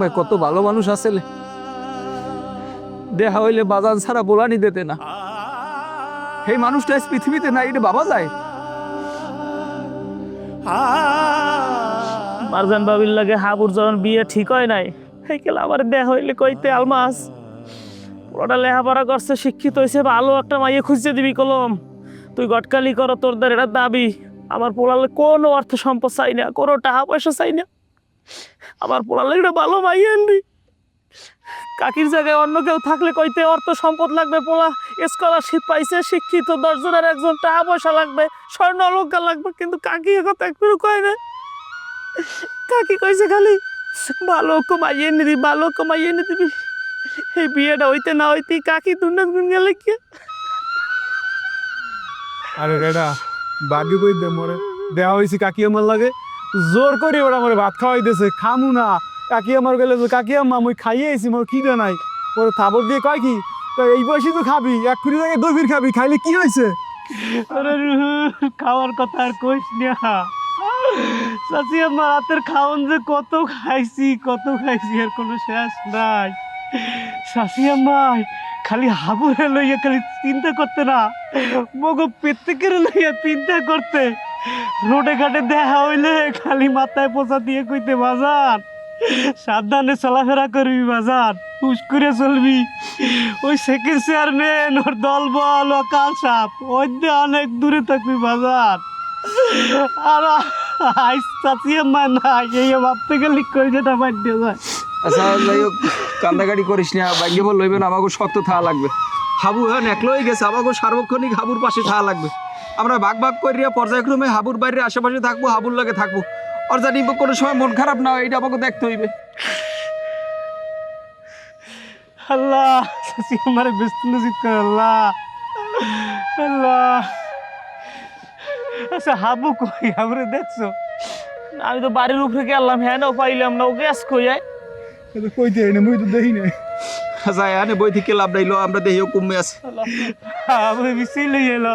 ভাই কত ভালো মানুষ আসলে দেহা হইলে বাজান ছাড়া বোলানি দিতে না। এই মানুষটা পৃথিবীতে নাই, এটা বাবা যায়। মারজান বাবির লাগে হাবুর যখন বিয়ে ঠিক হয় নাই হেকেল আবার দেয়া হইলে কইতে আলমাস। ওটা লেখাপড়া করছে, শিক্ষিত হয়েছে ভালো একটা মাইয়ে খুঁজতে দিবি কলম। তুই গটকালি করো, তোর দ্বার এটা দাবি। আমার পোলালে কোনো অর্থ সম্পদ চাই না, কোনো টাকা পয়সা চাই না। আমার পোলালে একটা ভালো মাইয়ে আনবি কাকির জায়গায় অন্য কেউ থাকলে কইতে অর্থ সম্পদ লাগবে পোলা। স্কলারশিপ পাইছে, শিক্ষিত দশজনের একজন টাকা পয়সা লাগবে, স্বর্ণ অলঙ্কার লাগবে, কিন্তু কাকি এ কথা একটু কয় না। কাকি কইছে খালি, ভালো কমাইয়ে নিবি ভালো কমাইয়ে নি দিবি। এই বিয়েটা হইতে না হইতে কাকি দুর্নাথ গুন গেলে কি? আরে রেডা বাগি বই দে মরে? দেওয়া হয়েছে কাকি আমার লাগে। জোর করে ওরা আমার ভাত খাওয়াই দিয়েছে খামু না। কাকি আমার গেলে যে, কাকি আম্মা খাইয়ে আইছি মোর খিদে নাই। ওরে থাবর দিয়ে কয় কি এই বয়সে তো খাবি এক কুড়ি থেকে দুই খাবি খাইলে কি হয়েছে? খাওয়ার কথা আর কইস না। চাচি আমার হাতের খাওয়ান যে কত খাইছি কত খাইছি আর কোনো শেষ নাই। শাশি আম্মাই খালি হাবুরে লইয়া খালি চিন্তা করতে না মগো প্রত্যেকের লইয়া চিন্তা করতে। রোডে ঘাটে দেখা হইলে খালি মাথায় পোষা দিয়ে কইতে বাজার সাবধানে চলাফেরা করবি বাজার হুশ করে চলবি। ওই সেকেন্ড চেয়ারম্যান ওর দল বল ও কাল সাপ, ওই অনেক দূরে থাকবি বাজার আর আইস চাচিয়ে মান এই ভাবতে গেলে কই যেটা বাড়তে যায়। আচ্ছা যাই হোক করিস না বাইকে বল লইবেন আমাকে শক্ত থাকা লাগবে। হাবু হ্যাঁ হয়ে গেছে আমাকে সার্বক্ষণিক হাবুর পাশে থাকা লাগবে। আমরা ভাগ ভাগ করিয়া পর্যায়ক্রমে হাবুর বাইরে আশেপাশে থাকব হাবুর লাগে থাকব। আর জানি কোনো সময় মন খারাপ না হয় এটা আমাকে দেখতে হইবে। আল্লাহ চাচি আমার ব্যস্ত নজিত কর আল্লাহ। আল্লাহ। আচ্ছা হাবু কই? হাবুরে দেখছ? আমি তো বাড়ির উপরে গেলাম হ্যাঁ না পাইলাম না ও গ্যাস কই যায় কইতে না মুই তো দেখি না আচ্ছা এখানে বই থেকে লাভ নাইলো আমরা দেহিও কমে আছে। হাবু মিছিল এলো